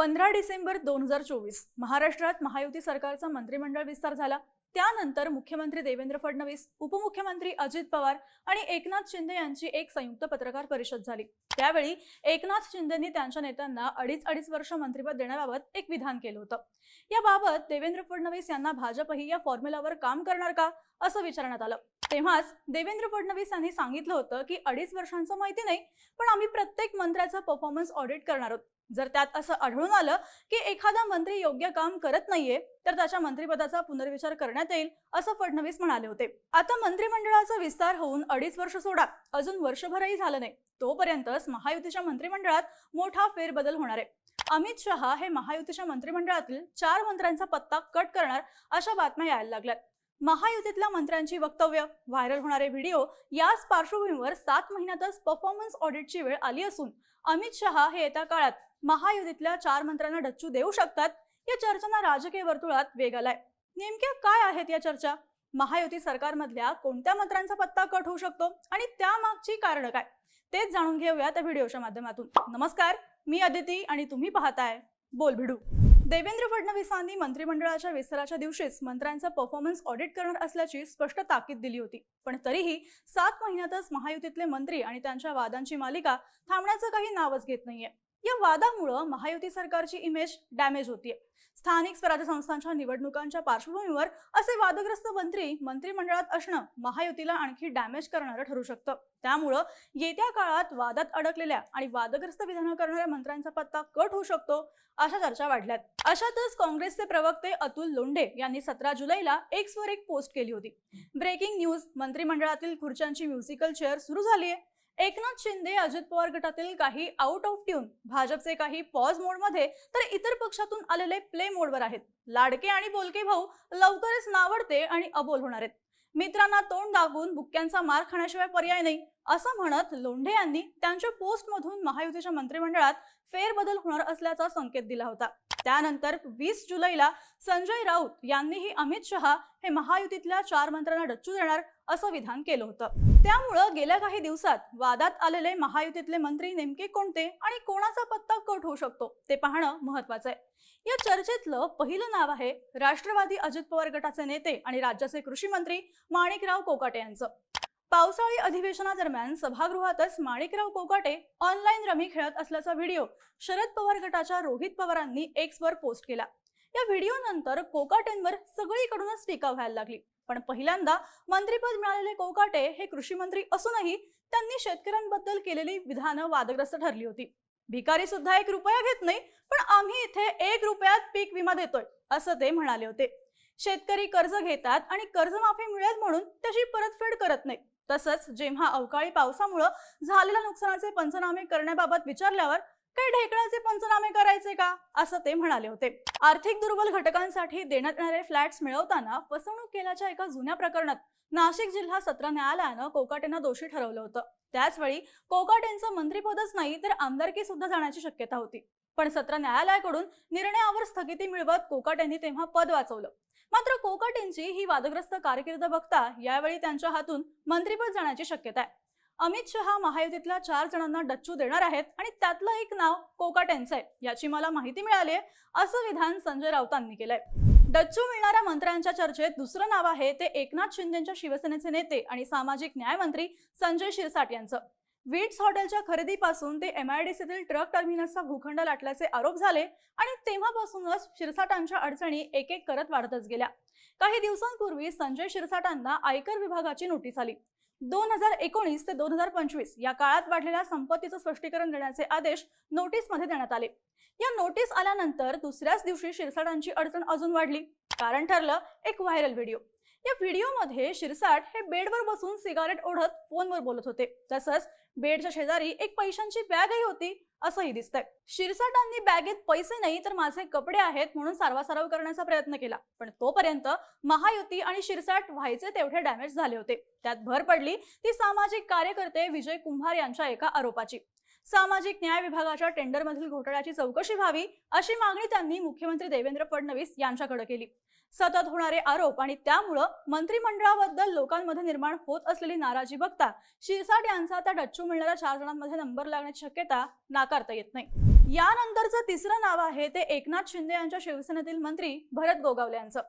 पंधरा डिसेंबर दोन हजार चोवीस महाराष्ट्रात महायुती सरकारचा मंत्रिमंडळ विस्तार झाला. त्यानंतर मुख्यमंत्री देवेंद्र फडणवीस उपमुख्यमंत्री अजित पवार आणि एकनाथ शिंदे यांची एक संयुक्त पत्रकार परिषद झाली. त्यावेळी एकनाथ शिंदेनी त्यांच्या नेत्यांना अडीच अडीच वर्ष मंत्रिपद देण्याबाबत एक विधान केलं होतं. याबाबत देवेंद्र फडणवीस यांना भाजपही या फॉर्म्युलावर काम करणार का? असं विचारण्यात आलं. तेव्हाच देवेंद्र फडणवीस यांनी सांगितलं होतं की अडीच वर्षांचं माहिती नाही पण आम्ही प्रत्येक मंत्र्याचं परफॉर्मन्स ऑडिट करणार आहोत. जर त्यात असं आढळून आलं की एखादा मंत्री योग्य काम करत नाहीये तर त्याच्या मंत्रिपदाचा पुनर्विचार करण्यात येईल असं फडणवीस म्हणाले होते. आता मंत्रिमंडळाचा विस्तार होऊन अडीच वर्ष सोडा अजून वर्षभरही झालं नाही. तोपर्यंतच महायुतीच्या मंत्रिमंडळात मोठा फेरबदल होणार आहे. अमित शहा हे महायुतीच्या मंत्रिमंडळातील चार मंत्र्यांचा पत्ता कट करणार अशा बातम्या यायला लागल्यात. महायुतीतल्या मंत्र्यांची वक्तव्य व्हायरल होणारे व्हिडिओ याच पार्श्वभूमीवर सात महिन्यातच परफॉर्मन्स ऑडिटची वेळ आली असून अमित शहा हे येत्या काळात महायुतीतल्या चार मंत्र्यांना डच्चू देऊ शकतात? या चर्चांना राजकीय वर्तुळात वेग आलाय. नेमक्या काय आहेत या चर्चा? महायुती सरकारमधल्या कोणत्या मंत्र्यांचा पत्ता कट होऊ शकतो? आणि त्यामागची कारण काय? तेच जाणून घेऊया त्या व्हिडिओच्या माध्यमातून. नमस्कार मी अदिती आणि तुम्ही पाहताय बोल भिडू देवेंद्र फडणवीसांनी मंत्रिमंडळाच्या विस्ताराच्या दिवशीच मंत्र्यांचा परफॉर्मन्स ऑडिट करणार असल्याची स्पष्ट ताकीद दिली होती. पण तरीही सात महिन्यातच महायुतीतले मंत्री आणि त्यांच्या वादांची मालिका थांबण्याचं काही नावच घेत नाहीये. या वादामुळं महायुती सरकारची इमेज डॅमेज होतीये. स्थानिक स्वराज्य संस्थांच्या निवडणुकांच्या पार्श्वभूमीवर असे वादग्रस्त मंत्री मंत्रिमंडळात असणं महायुतीला आणखी डॅमेज करणारं ठरू शकतं. त्यामुळं येत्या काळात वादात अडकलेल्या आणि वादग्रस्त विधानं करणाऱ्या मंत्र्यांचा पत्ता कट होऊ शकतो अशा चर्चा वाढल्यात. अशातच काँग्रेसचे प्रवक्ते अतुल लोंढे यांनी सतरा जुलैला एक्सवर एक पोस्ट केली होती. ब्रेकिंग न्यूज मंत्रिमंडळातील खुर्च्यांची म्युझिकल चेअर सुरू झाली आहे एकनाथ शिंदे अजित पवार गटातील काही आउट ऑफ ट्यून भाजपचे काही पॉज मोडमध्ये तर इतर पक्षातून आलेले प्ले मोडवर आहेत. लाडके आणि बोलके भाऊ लवकरच नावडते आणि अबोल होणार आहेत. मित्रांना तोंड दाबून बुक्क्यांचा मार खाण्याशिवाय पर्याय नाही असं म्हणत लोंढे यांनी त्यांच्या पोस्टमधून महायुतीच्या मंत्रिमंडळात फेरबदल होणार असल्याचा संकेत दिला होता. त्यानंतर वीस जुलैला संजय राऊत यांनीही अमित शहा हे महायुतीतल्या चार मंत्र्यांना डच्चू देणार असं विधान केलं होतं. त्यामुळं गेल्या काही दिवसात वादात आलेले महायुतीतले मंत्री नेमके कोणते आणि कोणाचा पत्ता कट होऊ शकतो ते पाहणं महत्वाचं आहे या चर्चेतलं पहिलं नाव आहे राष्ट्रवादी अजित पवार गटाचे नेते आणि राज्याचे कृषी मंत्री माणिकराव कोकाटे यांचं. पावसाळी अधिवेशनादरम्यान सभागृहातच माणिकराव कोकाटे ऑनलाईन रमी खेळत असल्याचा व्हिडिओ शरद पवार गटाच्या रोहित पवारांनी एक्सवर पोस्ट केला. या व्हिडिओ नंतर कोकाटेंवर सगळीकडूनच टीका व्हायला लागली. पण पहिल्यांदा मंत्रीपद मिळालेले कोकाटे हे कृषी मंत्री असूनही त्यांनी शेतकऱ्यांबद्दल केलेली विधानं वादग्रस्त ठरली होती. भिकारी सुद्धा एक रुपया घेत नाही पण आम्ही इथे एक रुपयात पीक विमा देतोय असं ते म्हणाले होते. शेतकरी कर्ज घेतात आणि कर्जमाफी मिळेल म्हणून त्याची परतफेड करत नाही. तसंच जेव्हा अवकाळी पावसामुळं झालेल्या नुकसानाचे पंचनामे करण्याबाबत विचारल्यावर काही ढेकळाचे पंचनामे करायचे का? असं ते म्हणाले होते. आर्थिक दुर्बल घटकांसाठी देण्यात येणारे फ्लॅट्स मिळवताना फसवणूक केल्याच्या एका जुन्या प्रकरणात नाशिक जिल्हा सत्र न्यायालयानं कोकाटेंना दोषी ठरवलं होतं. त्याचवेळी कोकाटेंचं मंत्रीपदच नाही तर आमदारकी सुद्धा जाण्याची शक्यता होती. पण सत्र न्यायालयाकडून निर्णयावर स्थगिती मिळवत कोकाटेंनी तेव्हा पद वाचवलं. मात्र कोकाटेंची ही वादग्रस्त कारकीर्द बघता यावेळी त्यांच्या हातून मंत्रीपद जाण्याची शक्यता आहे. अमित शहा महायुतीतल्या चार जणांना डच्चू देणार आहेत आणि त्यातलं एक नाव कोकाटेंचं आहे याची मला माहिती मिळाली आहे असं विधान संजय राऊतांनी केलंय. डच्चू मिळणाऱ्या मंत्र्यांच्या चर्चेत दुसरं नाव आहे ते एकनाथ शिंदेच्या शिवसेनेचे नेते आणि सामाजिक न्याय मंत्री संजय शिरसाट यांचं. विट्स हॉटेलच्या खरेदीपासून ते एमआयडीसीतील ट्रक टर्मिनसचा भूखंड लाटल्याचे आरोप झाले आणि तेव्हापासूनच शिरसाटांच्या अडचणी एक एक करत वाढतच गेल्या. काही दिवसांपूर्वी संजय शिरसाटांना आयकर विभागाची नोटीस आली. दोन हजार एकोणीस ते दोन हजार पंचवीस या काळात वाढलेल्या संपत्तीचं स्पष्टीकरण देण्याचे आदेश नोटीसमध्ये देण्यात आले. या नोटीस आल्यानंतर दुसऱ्याच दिवशी शिरसाटांची अडचण अजून वाढली. कारण ठरलं एक व्हायरल व्हिडिओ. या व्हिडिओमध्ये शिरसाट हे बेडवर बसून सिगारेट ओढत फोनवर बोलत होते. तसंच बेडच्या शेजारी एक पैशांची बॅगही होती असंही दिसतंय. शिरसाटांनी बॅगेत पैसे नाही तर माझे कपडे आहेत म्हणून सारवासारव करण्याचा प्रयत्न केला. पण तोपर्यंत महायुती आणि शिरसाट व्हायचे तेवढे डॅमेज झाले होते. त्यात भर पडली ती सामाजिक कार्यकर्ते विजय कुंभार यांच्या एका आरोपाची. सामाजिक न्याय विभागाच्या टेंडरमधील घोटाळ्याची चौकशी व्हावी अशी मागणी त्यांनी मुख्यमंत्री देवेंद्र फडणवीस यांच्याकडे केली. सतत होणारे आरोप आणि त्यामुळं मंत्रिमंडळाबद्दल लोकांमध्ये निर्माण होत असलेली नाराजी बघता शिरसाट यांचा त्या डच्चू मिळणाऱ्या चार जणांमध्ये नंबर लागण्याची शक्यता नाकारता येत नाही. यानंतरचं तिसरं नाव आहे ते एकनाथ शिंदे यांच्या शिवसेनेतील मंत्री भरत गोगावले यांचं.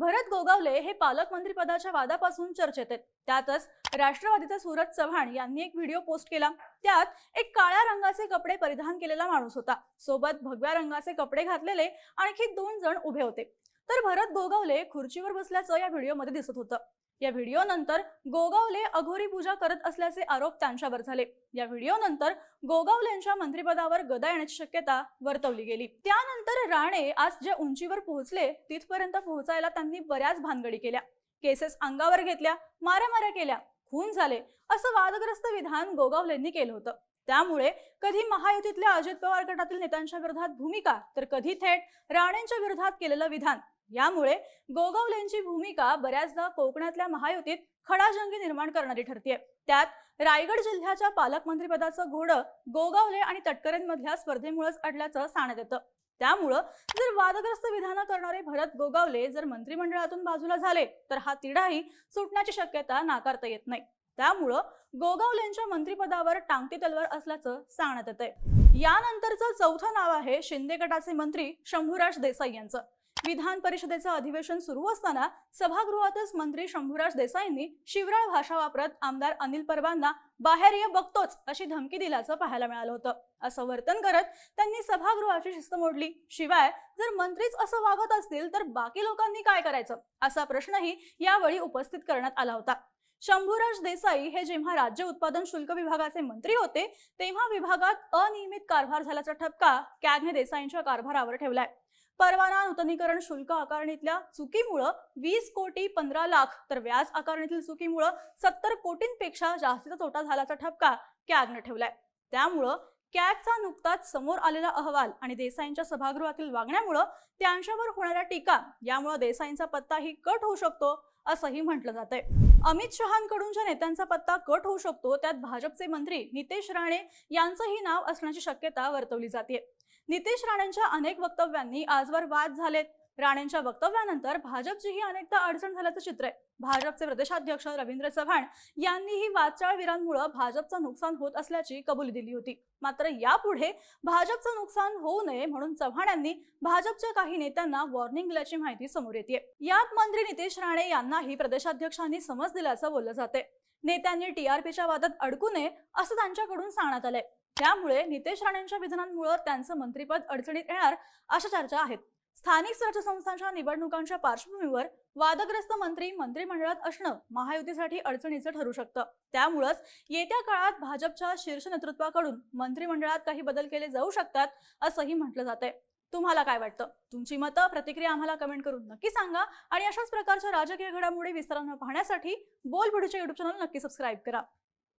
भरत गोगावले हे पालकमंत्री पदाच्या वादापासून चर्चेत आहेत. त्यातच राष्ट्रवादीचे सूरज चव्हाण यांनी एक व्हिडिओ पोस्ट केला. त्यात एक काळ्या रंगाचे कपडे परिधान केलेला माणूस होता. सोबत भगव्या रंगाचे कपडे घातलेले आणखी दोन जण उभे होते. तर भरत गोगावले खुर्चीवर बसल्याचं या व्हिडिओमध्ये दिसत होतं. या व्हिडिओ नंतर गोगावले अघोरी पूजा करत असल्याचे आरोप त्यांच्यावर झाले. या व्हिडिओ नंतर गोगावलेंच्या मंत्रिपदावर गदा येण्याची शक्यता वर्तवली गेली. त्यानंतर राणे आज ज्या उंचीवर पोहोचले तिथपर्यंत पोहोचायला त्यांनी बऱ्याच भानगडी केल्या. केसेस अंगावर घेतल्या मारामाऱ्या केल्या खून झाले असं वादग्रस्त विधान गोगावलेंनी केलं होतं. त्यामुळे कधी महायुतीतल्या अजित पवार गटातील नेत्यांच्या विरोधात भूमिका तर कधी थेट राणेंच्या विरोधात केलेलं विधान. यामुळे गोगावलेंची भूमिका बऱ्याचदा कोकणातल्या महायुतीत खडाजंगी निर्माण करणारी ठरते त्यात रायगड जिल्ह्याच्या पालकमंत्रीपदाचं घोडं गोगावले आणि तटकरेंमधल्या स्पर्धेमुळेच अडल्याचं सांगण्यात येतं. त्यामुळं जर वादग्रस्त विधानं करणारे भरत गोगावले जर मंत्रिमंडळातून बाजूला झाले तर हा तिढाही सुटण्याची शक्यता नाकारता येत नाही. त्यामुळं गोगावलेंच्या मंत्रिपदावर टांगती तलवार असल्याचं सांगण्यात येतंय. यानंतरचं चौथं नाव आहे शिंदे गटाचे मंत्री शंभूराज देसाई यांचं. विधान परिषदेचं अधिवेशन सुरू असताना सभागृहातच मंत्री शंभूराज देसाईंनी शिवराळ भाषा वापरत आमदार अनिल परबांना बाहेर ये बघतोच अशी धमकी दिल्याचं पाहायला मिळालं होतं. असं वर्तन करत त्यांनी सभागृहाची शिस्त मोडली. शिवाय जर मंत्रीच असं वागत असतील तर बाकी लोकांनी काय करायचं? असा प्रश्नही यावेळी उपस्थित करण्यात आला होता. शंभूराज देसाई हे जेव्हा राज्य उत्पादन शुल्क विभागाचे मंत्री होते तेव्हा विभागात अनियमित कारभार झाल्याचा ठपका कॅगने देसाईंच्या कारभारावर ठेवलाय. परवाना नूतनीकरण शुल्क आकारणीतल्या चुकीमुळं वीस कोटी पंधरा लाख तर व्याज आकारणीतील चुकीमुळं सत्तर कोटींपेक्षा जास्तीचा तोटा झाल्याचा ठपका कॅगनं ठेवलाय. त्यामुळं कॅगचा नुकताच समोर आलेला अहवाल आणि देसाईंच्या सभागृहातील वागण्यामुळं त्यांच्यावर होणाऱ्या टीका यामुळं देसाईंचा पत्ताही कट होऊ शकतो असंही म्हटलं जात आहे अमित शहांकडून ज्या नेत्यांचा पत्ता कट होऊ शकतो त्यात भाजपचे मंत्री नितेश राणे यांचंही नाव असण्याची शक्यता वर्तवली जाते नितेश राणेंच्या अनेक वक्तव्यांनी आजवर वाद झालेत. राणेंच्या वक्तव्यानंतर भाजपचीही अनेकदा अडचण झाल्याचं चित्र आहे. भाजपचे प्रदेशाध्यक्ष रवींद्र चव्हाण यांनीही वाचाळवीरांमुळे भाजपचं नुकसान होत असल्याची कबुली दिली होती. मात्र यापुढे भाजपचं नुकसान होऊ नये म्हणून चव्हाण यांनी भाजपच्या काही नेत्यांना वॉर्निंग दिल्याची माहिती समोर येते यात मंत्री नितेश राणे यांनाही प्रदेशाध्यक्षांनी समज दिल्याचं बोललं जाते नेत्यांनी टीआरपीच्या वादात अडकू नये असं त्यांच्याकडून सांगण्यात आलंय. त्यामुळे नितेश राणेंच्या विधानांमुळे त्यांचं मंत्रिपद अडचणीत येणार अशा चर्चा आहेत. स्थानिक स्वराज्य संस्थांच्या निवडणुकांच्या पार्श्वभूमीवर वादग्रस्त मंत्री मंत्रिमंडळात असणं महायुतीसाठी अडचणीचं ठरू शकतं. त्यामुळंच येत्या काळात भाजपच्या शीर्ष नेतृत्वाकडून मंत्रिमंडळात काही बदल केले जाऊ शकतात असंही म्हटलं जात आहे तुम्हाला काय वाटतं? तुमची मतं प्रतिक्रिया आम्हाला कमेंट करून नक्की सांगा आणि अशाच प्रकारच्या राजकीय घडामोडी विस्तारांना पाहण्यासाठी बोल भिडूच्या युट्यूब चॅनल नक्की सबस्क्राईब करा.